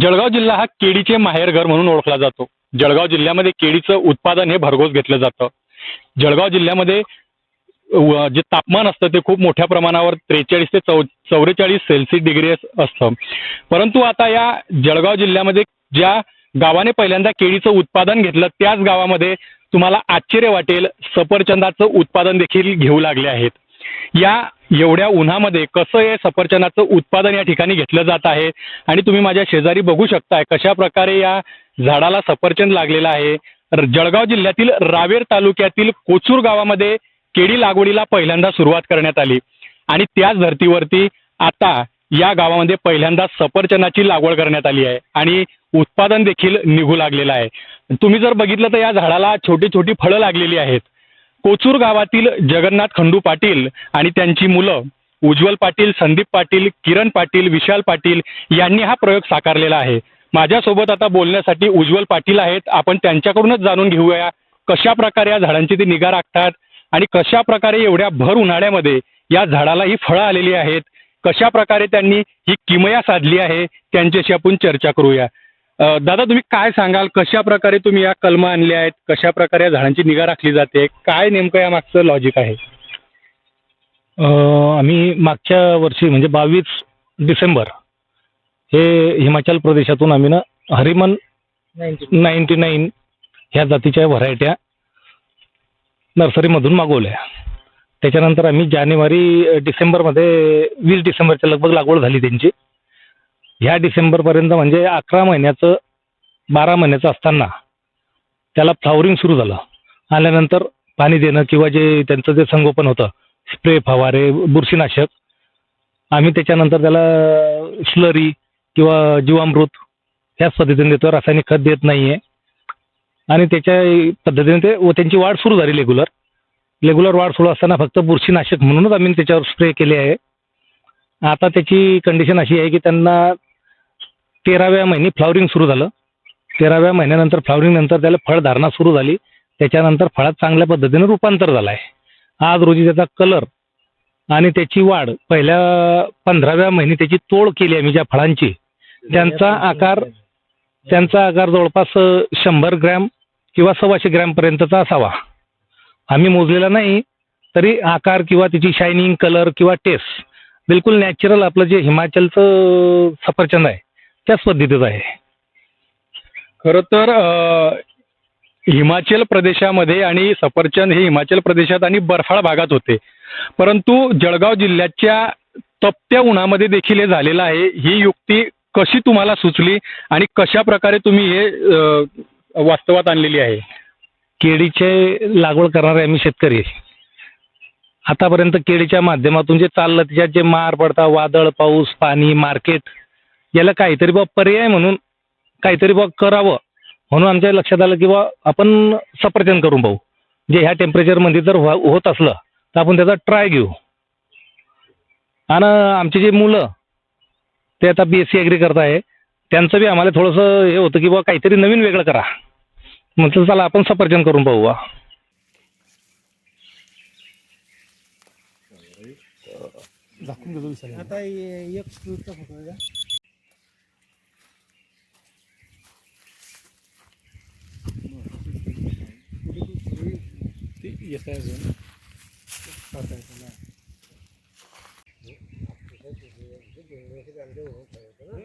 जळगाव जिल्हा हा केळीचे माहेरघर म्हणून ओळखला जातो. जळगाव जिल्ह्यामध्ये केळीचं उत्पादन हे भरघोस घेतलं जातं. जळगाव जिल्ह्यामध्ये व- जे तापमान असतं ते खूप मोठ्या प्रमाणावर त्रेचाळीस ते चौ चौवेचाळीस सेल्सिअस डिग्री असतं. परंतु आता या जळगाव जिल्ह्यामध्ये ज्या गावाने पहिल्यांदा केळीचं उत्पादन घेतलं त्याच गावामध्ये तुम्हाला आश्चर्य वाटेल सफरचंदाचं उत्पादन देखील घेऊ लागले आहेत. या एवढ्या उन्हामध्ये कसं हे सफरचंदाचं उत्पादन या ठिकाणी घेतलं जात आहे? आणि तुम्ही माझ्या शेजारी बघू शकताय कशा प्रकारे या झाडाला सफरचंद लागलेला आहे. जळगाव जिल्ह्यातील रावेर तालुक्यातील कोचूर गावामध्ये केळी लागवडीला पहिल्यांदा सुरुवात करण्यात आली. आणि त्याच धर्तीवरती आता या गावामध्ये पहिल्यांदा सफरचंदाची लागवड करण्यात आली आहे. आणि उत्पादन देखील निघू लागलेलं आहे. तुम्ही जर बघितलं तर या झाडाला छोटी छोटी फळं लागलेली आहेत. कोचूर गावातील जगन्नाथ खंडू पाटील आणि त्यांची मुलं उज्ज्वल पाटील संदीप पाटील किरण पाटील विशाल पाटील यांनी हा प्रयोग साकारलेला आहे. माझ्यासोबत आता बोलण्यासाठी उज्ज्वल पाटील आहेत. आपण त्यांच्याकडूनच जाणून घेऊया कशा प्रकारे या झाडांची ते निगा राखतात आणि कशा प्रकारे एवढ्या भर उन्हाळ्यामध्ये या झाडाला ही फळं आलेली आहेत. कशा प्रकारे त्यांनी ही किमया साधली आहे त्यांच्याशी आपण चर्चा करूया. दादा तुम्ही काय सांगाल? कशा प्रकारे तुम्ही या कलमा आणल्या आहेत? कशा प्रकारे या झाडांची निगा राखली जाते? काय नेमकं या मागचं लॉजिक आहे? आम्ही मागच्या वर्षी म्हणजे बावीस डिसेंबर हे हिमाचल प्रदेशातून आम्ही ना हरिमन नाईन्टी नाईन ह्या जातीच्या व्हरायट्या नर्सरीमधून मागवल्या. त्याच्यानंतर आम्ही जानेवारी डिसेंबरमध्ये वीस डिसेंबरच्या लगभग लागवड झाली त्यांची. ह्या डिसेंबरपर्यंत म्हणजे अकरा महिन्याचं बारा महिन्याचं असताना त्याला फ्लावरिंग सुरू झालं. आल्यानंतर पाणी देणं किंवा जे त्यांचं जे संगोपन होतं स्प्रे फवारे बुरशीनाशक आम्ही त्याच्यानंतर त्याला स्लरी किंवा जीवामृत ह्याच पद्धतीने देतो. रासायनिक खत देत नाही आहे आणि त्याच्या पद्धतीने ते व त्यांची वाढ सुरू झाली रेग्युलर रेग्युलर वाढ सुरू असताना फक्त बुरशीनाशक म्हणूनच आम्ही त्याच्यावर स्प्रे केले आहे. आता त्याची कंडिशन अशी आहे की त्यांना तेराव्या महिनी फ्लावरिंग सुरू झालं. तेराव्या महिन्यानंतर फ्लॉवरिंग नंतर त्याला फळधारणा सुरू झाली. त्याच्यानंतर फळात चांगल्या पद्धतीनं रूपांतर झालं आहे आज रोजी त्याचा कलर आणि त्याची वाढ पहिल्या पंधराव्या महिने त्याची तोड केली आम्ही ज्या फळांची. त्यांचा आकार त्यांचा आकार जवळपास शंभर ग्रॅम किंवा सव्वाशे ग्रॅमपर्यंतचा असावा. आम्ही मोजलेला नाही तरी आकार किंवा त्याची शायनिंग कलर किंवा टेस्ट बिलकुल नॅचरल आपलं जे हिमाचलचं सफरचंद आहे त्याच पद्धतीचं आहे. खरं तर अ, हिमाचल प्रदेशामध्ये आणि सफरचंद हे हिमाचल प्रदेशात आणि बर्फाळ भागात होते. परंतु जळगाव जिल्ह्याच्या तपत्या उन्हामध्ये देखील हे झालेलं आहे. ही युक्ती कशी तुम्हाला सुचली आणि कशा प्रकारे तुम्ही हे अ, वास्तवात आणलेली आहे? केळीचे लागवड करणारे आम्ही शेतकरी. आतापर्यंत केळीच्या माध्यमातून जे चाललं त्याच्यात जे मार पडता वादळ पाऊस पाणी मार्केट याला काहीतरी बा पर्याय म्हणून काहीतरी बा करावं म्हणून आमच्या लक्षात आलं की बा आपण सफरचंद करून पाहू. जे ह्या टेम्परेचरमध्ये जर व्हा- होत असलं तर आपण त्याचा ट्राय घेऊ. आणि आमची जे मुलं ते आता बी एस सी ॲग्री करत आहे. त्यांचं बी आम्हाला थोडंसं हे होतं की बा काहीतरी नवीन वेगळं करा. म्हटलं चला आपण सफरचंद करून पाहू बा आता ए- फोटो आहे का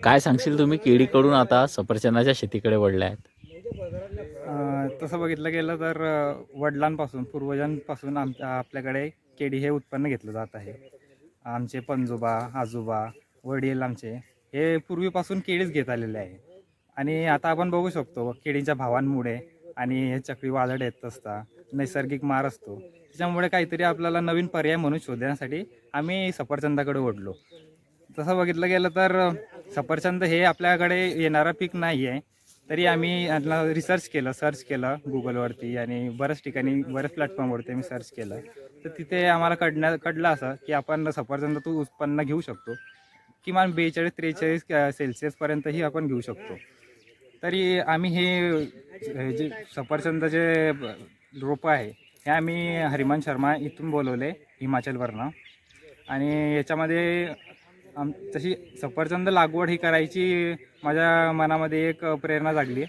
काय सांगशील तुम्ही? केळीकडून आता सफरचंदाच्या शेतीकडे वळले आहेत अं, तसं बघितलं गेलं तर वडिलांपासून पूर्वजांपासून आमच्या आपल्याकडे केळी हे उत्पन्न घेतलं जात आहे. आमचे पणजोबा आजोबा वडील आमचे हे पूर्वीपासून केळीच घेत आलेले आहे. आणि आता आपण बघू शकतो केळीच्या भावांमुळे आणि हे चक्रीवादळ येत असता नैसर्गिक मार असतो. त्याच्यामुळे काहीतरी आपल्याला नवीन पर्याय म्हणून शोधण्यासाठी आम्ही सफरचंदाकडे ओढलो. तसं बघितलं गेलं तर सफरचंद हे आपल्याकडे येणारं पीक नाही आहे तरी आम्ही रिसर्च केलं सर्च केलं गुगलवरती आणि बऱ्याच ठिकाणी बऱ्याच प्लॅटफॉर्मवरती आम्ही सर्च केलं. तर तिथे आम्हाला कळण्या कळलं असं की आपण सफरचंदातून उत्पन्न घेऊ शकतो. किमान बेचाळीस त्रेचाळीस सेल्सिअसपर्यंतही आपण घेऊ शकतो. तरी आम्ही हे हे जे रोपं आहे. हे आम्ही हरिमान शर्मा इथून बोलवले हिमाचलवरनं. आणि याच्यामध्ये आम तशी सफरचंद लागवड ही करायची माझ्या मनामध्ये एक प्रेरणा जागली.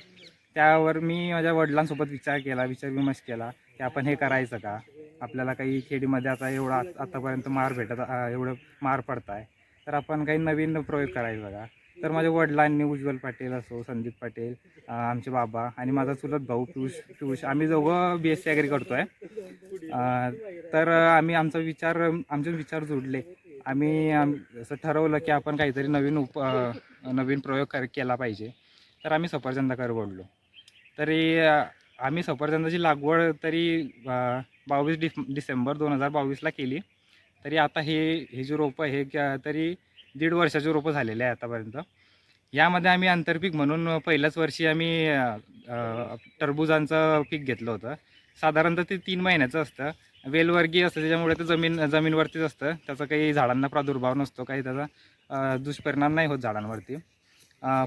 त्यावर मी माझ्या वडिलांसोबत विचार केला विचारविमर्श केला की आपण हे करायचं का? आपल्याला काही खेडीमध्ये आता एवढा आत्तापर्यंत मार भेटत एवढं मार पडत आहे तर आपण काही नवीन प्रयोग करायचा का? तर माझ्या वडिलांनी उज्ज्वल पाटील असो संदीप पाटील आमचे बाबा आणि माझा चुलत भाऊ पियुष पियुष. आम्ही दोघं बी एस सी ॲग्री करतो आहे तर आम्ही आमचा विचार आमचे विचार जुडले. आम्ही आम- असं ठरवलं की आपण काहीतरी नवीन उप नवीन प्रयोग कर केला पाहिजे. तर आम्ही सफरचंदाकडे वळलो. तरी आम्ही सफरचंदाची लागवड तरी बावीस डिस डिसेंबर दोन हजार बावीसला केली. तरी आता हे हे जे रोपं हे क- तरी दीड वर्षाचे रोपं झालेले आहे आतापर्यंत. यामध्ये आम्ही आंतरपीक म्हणून पहिल्याच वर्षी आम्ही टरबुजांचं पीक घेतलं होतं. साधारणतः ते तीन महिन्याचं असतं. वेलवर्गीय असतं त्याच्यामुळे ते जमीन जमीनवरतीच असतं. त्याचा काही झाडांना प्रादुर्भाव नसतो काही त्याचा दुष्परिणाम नाही होत झाडांवरती.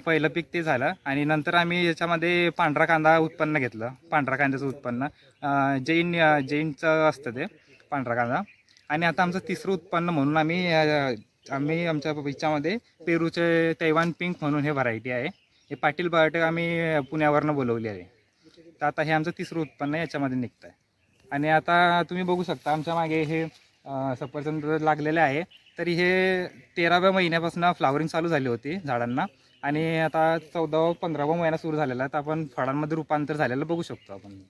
पहिलं पीक ते झालं आणि नंतर आम्ही याच्यामध्ये पांढरा कांदा उत्पन्न घेतलं पांढरा कांद्याचं उत्पन्न. जैन जैनचं असतं ते पांढरा कांदा. आणि आता आमचं तिसरं उत्पन्न म्हणून आम्ही आम्ही आमच्या बगीचामध्ये पेरूचे तैवान पिंक म्हणून हे व्हरायटी आहे. हे पाटील बायोटेक आम्ही पुण्यावरनं बोलवली आहे. तर आता हे आमचं तिसरं उत्पन्न याच्यामध्ये निघतं आहे आणि आता तुम्ही बघू शकता आमच्या मागे हे सफरचंद लागलेले आहे. तरी हे तेराव्या महिन्यापासून फ्लावरिंग चालू झाली होती झाडांना. आणि आता चौदावा पंधरावा महिना सुरू झालेला आहे. तर आपण फळांमध्ये रूपांतर झालेलं बघू शकतो आपण.